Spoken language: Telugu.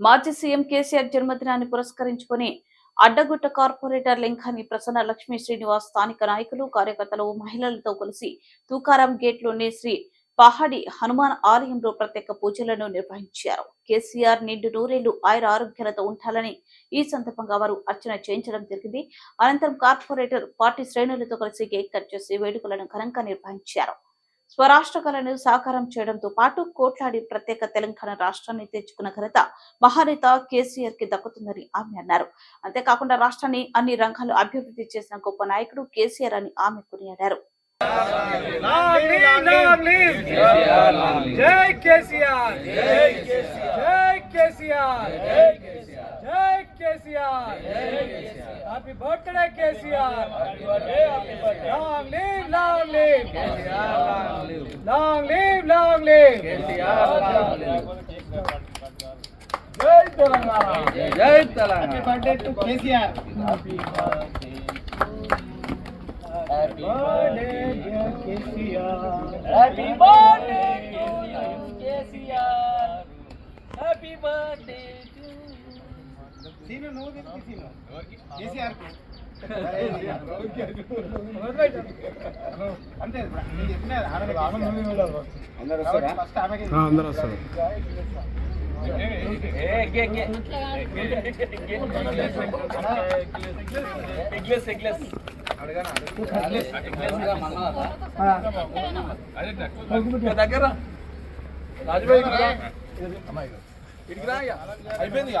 మాజీ సీఎం కేసీఆర్ జన్మదినాన్ని పురస్కరించుకొని అడ్డగుట్ట కార్పొరేటర్ లింకాని ప్రసన్న లక్ష్మీ శ్రీనివాస్ స్థానిక నాయకులు కార్యకర్తలు మహిళలతో కలిసి తూకారాం గేట్లోని శ్రీ పహాడి హనుమాన్ ఆలయంలో ప్రత్యేక పూజలను నిర్వహించారు. కేసీఆర్ నిండు నూరేళ్ళు ఆయుర ఆరోగ్యాలతో ఉండాలని ఈ సందర్భంగా వారు అర్చన చేయించడం జరిగింది. అనంతరం కార్పొరేటర్ పార్టీ శ్రేణులతో కలిసి కేక్ కట్ చేసి వేడుకలను ఘనంగా నిర్వహించారు. స్వరాష్ట్ర కళను సాకారం చేయడంతో పాటు కోట్లాడి ప్రత్యేక తెలంగాణ రాష్ట్రాన్ని తెచ్చుకున్న ఘనత మహానేత కేసీఆర్కి దక్కుతుందని ఆమె అన్నారు. అంతేకాకుండా రాష్ట్రాన్ని అన్ని రంగాల్లో అభివృద్ధి చేసిన గొప్ప నాయకుడు కేసీఆర్ అని ఆమె కొనియాడారు. లాంగ్ లీవ్ లాంగ్ లీవ్ జై కేసీఆర్. జై కేసీఆర్. జై కేసీఆర్. జై KCR. Happy birthday KCR. Long live long live long live long leave జై తెలంగాణ జై Telangana happy birthday to KCR Happy birthday, dear KCR. Happy birthday to you, KCR. Happy birthday to you. Seenu నువ్వు తిరిగి సీను కేసీఆర్ అంతే అందరూ వస్తారా అందరూ వస్తారు దగ్గర రాజుబాయి. అయిపోయింది.